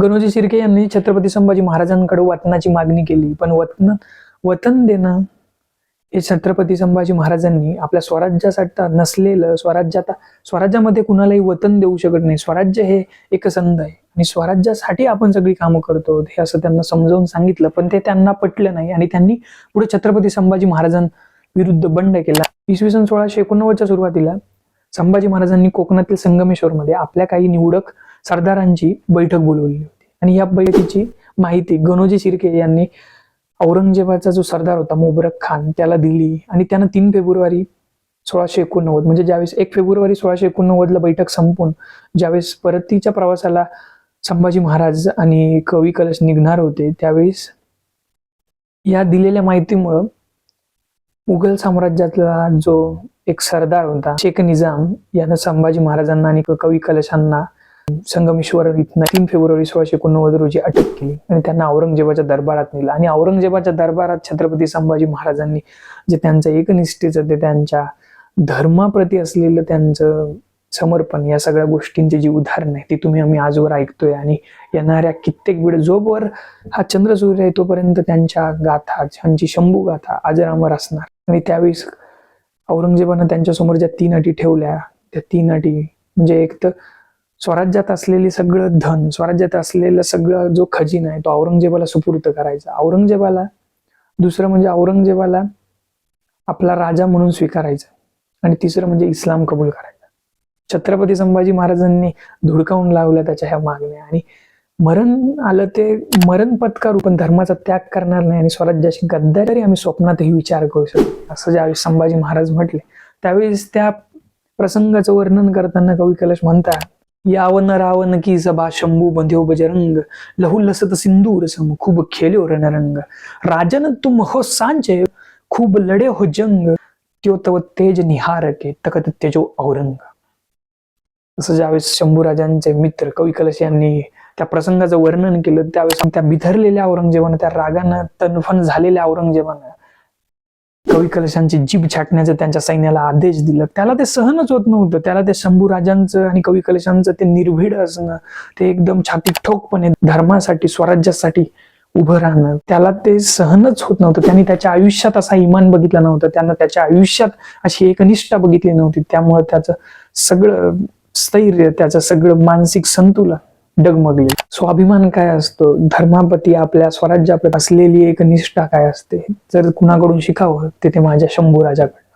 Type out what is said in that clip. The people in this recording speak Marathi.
गणोजी शिर्के यांनी छत्रपती संभाजी महाराजांकडे वतनाची मागणी केली. पण वतन वतन देणं हे छत्रपती संभाजी महाराजांनी आपल्या स्वराज्यासाठी नसलेलं स्वराज्यात स्वराज्यामध्ये कुणालाही वतन देऊ शकत नाही. स्वराज्य हे एक संद आहे. आणि स्वराज्यासाठी आपण सगळी कामं करतो. हे असं त्यांना समजावून सांगितलं. पण ते त्यांना पटलं नाही. आणि त्यांनी पुढे छत्रपती संभाजी महाराजांविरुद्ध बंड केला. इसवी सन सोळाशे एकोणनव्वदच्या सुरुवातीला संभाजी महाराजांनी कोकणातील संगमेश्वरमध्ये आपल्या काही निवडक सरदारांची बैठक बोलवली होती. आणि या बैठकीची माहिती गणोजी शिर्के यांनी औरंगजेबाचा जो सरदार होता मुबरक खान त्याला दिली. आणि त्यानं तीन फेब्रुवारी सोळाशे एकोणनव्वद म्हणजे ज्यावेळेस एक फेब्रुवारी सोळाशे एकोणनव्वदला बैठक संपून ज्यावेळेस परतीच्या प्रवासाला संभाजी महाराज आणि कवी कलश निघणार होते त्यावेळेस या दिलेल्या माहितीमुळं मुघल साम्राज्यातला जो एक सरदार होता शेख निजाम यानं संभाजी महाराजांना आणि कवी कलशांना संगमेश्वर इथनं तीन फेब्रुवारी सोळाशे एकोणनव्वद रोजी अटक केली. आणि त्यांना औरंगजेबाच्या दरबारात नेलं. आणि औरंगजेबाच्या दरबारात छत्रपती संभाजी महाराजांनी जे त्यांचं एकनिष्ठेचं ते त्यांच्या धर्माप्रती असलेलं त्यांचं समर्पण या सगळ्या गोष्टींची जी उदाहरण आहे ती तुम्ही आम्ही आजवर ऐकतोय. आणि येणाऱ्या कित्येक वेळ जोवर हा चंद्र सूर्य आहे तोपर्यंत त्यांच्या गाथा त्यांची शंभू गाथा अजरामर असणार. आणि त्यावेळेस औरंगजेबानं त्यांच्यासमोर ज्या तीन अटी ठेवल्या त्या तीन अटी म्हणजे एक तर स्वराज्यात असलेले सगळं धन स्वराज्यात असलेलं सगळं जो खजिना आहे तो औरंगजेबाला सुपूर्त करायचा. औरंगजेबाला दुसरं म्हणजे औरंगजेबाला आपला राजा म्हणून स्वीकारायचा आणि तिसरं म्हणजे इस्लाम कबूल करायचा. छत्रपती संभाजी महाराजांनी धुडकावून लावल्या त्याच्या ह्या मागण्या आणि मरण आलं ते मरण पत्करू पण धर्माचा त्याग करणार नाही आणि स्वराज्याशी गद्दारी आम्ही स्वप्नातही विचार करू शकतो असं ज्यावेळेस संभाजी महाराज म्हटले त्यावेळेस त्या प्रसंगाचं वर्णन करताना कवी कलश म्हणतात यावन रावन की सभा शंभू बंध्यो बजरंग लहू लसत सिंदूर सम खूप खेल्यो रणरंग राजन तुम हो सांचे खूप लढे हो जंग त्यो तव तेज निहार के तकत तेजो औरंग असं ज्यावेळेस शंभूराजांचे मित्र कवी कलश यांनी त्या प्रसंगाचं वर्णन केलं त्यावेळेस त्या बिथरलेल्या औरंगजेबानं त्या रागानं तनफन झालेल्या औरंगजेबानं कवी कलशांची जीभ छाटण्याचं त्यांच्या सैन्याला आदेश दिला. त्याला ते सहनच होत नव्हतं. त्याला ते शंभू राजांचं आणि कवी कलशांचं ते निर्भीड असणं ते एकदम छाती ठोकपणे धर्मासाठी स्वराज्यासाठी उभं राहणं त्याला ते सहनच होत नव्हतं. त्यांनी त्याच्या आयुष्यात असा इमान बघितला नव्हता. त्यांना त्याच्या आयुष्यात अशी एकनिष्ठा बघितली नव्हती. त्यामुळे त्याचं सगळं स्थैर्य त्याचं सगळं मानसिक संतुलन डगमगले. स्वाभिमान काय असतो? धर्मापती आपल्या स्वराज्याप्रती असलेली एक निष्ठा काय असते? जर कुणाकडून शिकावं ते ते माझ्या शंभू राजाकडे